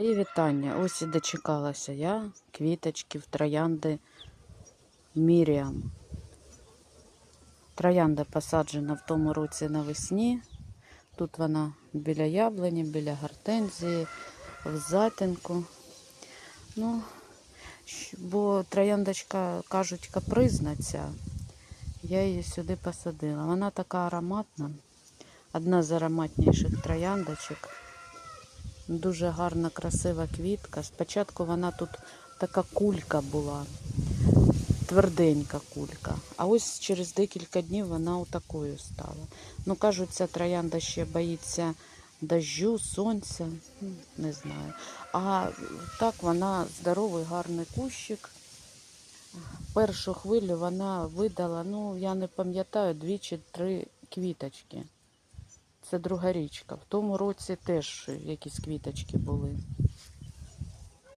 Мої вітання. Ось і дочекалася я квіточків троянди Міріам. Троянда посаджена в тому році навесні. Тут вона біля яблуні, біля гортензії, в затінку. Ну, бо трояндочка, кажуть, капризна. Я її сюди посадила. Вона така ароматна. Одна з ароматніших трояндочок. Дуже гарна, красива квітка. Спочатку вона тут така кулька була, тверденька кулька. А ось через декілька днів вона отакою стала. Ну, кажуть, ця троянда ще боїться дощу, сонця, не знаю. А так вона здоровий, гарний кущик. Першу хвилю вона видала, ну, я не пам'ятаю, дві чи три квіточки. Це друга річка. В тому році теж якісь квіточки були.